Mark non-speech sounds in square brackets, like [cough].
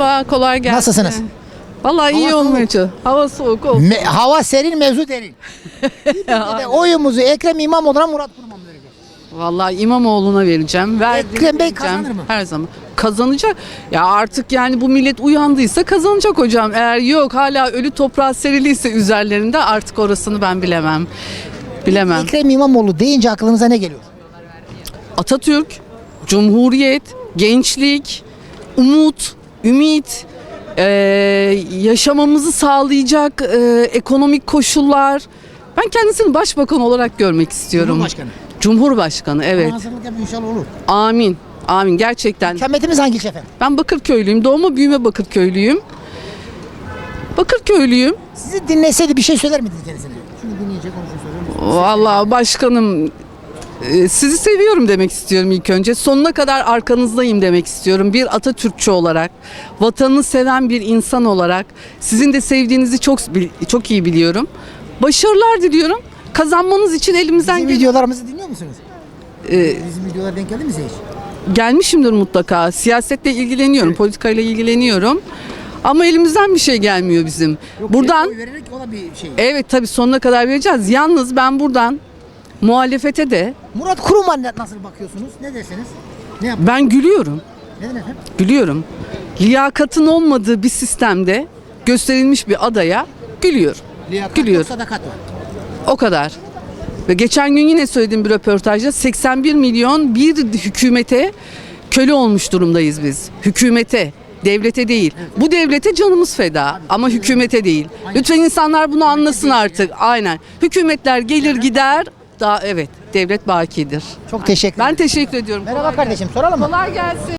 Merhaba, kolay gelsin. Nasılsınız? Vallahi iyi olmaya çalışıyorum. Hava soğuk olsun. Me- hava serin mevzu derin. [laughs] Bir de oyumuzu Ekrem İmamoğlu'na Murat Kurum'a vereceğiz? Vallahi İmamoğlu'na vereceğim. Verdim, Ekrem Bey vereceğim. kazanır mı? Her zaman. Kazanacak. Ya artık yani bu millet uyandıysa kazanacak hocam. Eğer yok hala ölü toprağa seriliyse üzerlerinde artık orasını ben bilemem. Bilemem. Ekrem İmamoğlu deyince aklınıza ne geliyor? Atatürk, Cumhuriyet, gençlik, umut, ümit, eee, yaşamamızı sağlayacak eee, ekonomik koşullar. Ben kendisini başbakan olarak görmek istiyorum. Cumhurbaşkanı. Cumhurbaşkanı evet. Hazırlık yapın inşallah olur. Amin. Amin gerçekten. Ikametimiz hangi ilçe efendim? Ben Bakırköylüyüm. Doğma büyüme Bakırköylüyüm. Bakırköylüyüm. Sizi dinleseydi bir şey söyler miydiniz kendisine? Şimdi dinleyecek onu misiniz? Vallahi başkanım e, sizi seviyorum demek istiyorum ilk önce. Sonuna kadar arkanızdayım demek istiyorum. Bir Atatürkçü olarak, vatanını seven bir insan olarak sizin de sevdiğinizi çok çok iyi biliyorum. Başarılar diliyorum. Kazanmanız için elimizden Bizim videolarımızı dinliyor musunuz? e, Bizim videolar denk geldi mi size hiç? gelmişimdir mutlaka. Siyasetle ilgileniyorum, politikayla ilgileniyorum. Ama elimizden bir şey gelmiyor bizim. Buradan Oy vererek o da bir şey. evet tabii sonuna kadar vereceğiz. Yalnız ben buradan muhalefete de Murat Kurum'a nasıl bakıyorsunuz? Ne dersiniz? Ne yap? ben gülüyorum. Neden efendim? Gülüyorum. Liyakatın olmadığı bir sistemde gösterilmiş bir adaya gülüyor. Liyakat Gülüyor. yok, sadakat var. O kadar. Ve geçen gün yine söylediğim bir röportajda 81 milyon bir hükümete köle olmuş durumdayız biz. Hükümete, devlete değil. Bu devlete canımız feda ama hükümete değil. Lütfen insanlar bunu anlasın artık. Aynen. Hükümetler gelir gider. Daha evet, devlet bakidir. Çok teşekkür Ben ederim. teşekkür ediyorum. Merhaba Kolay kardeşim soralım mı? gelsin. Kolay gelsin.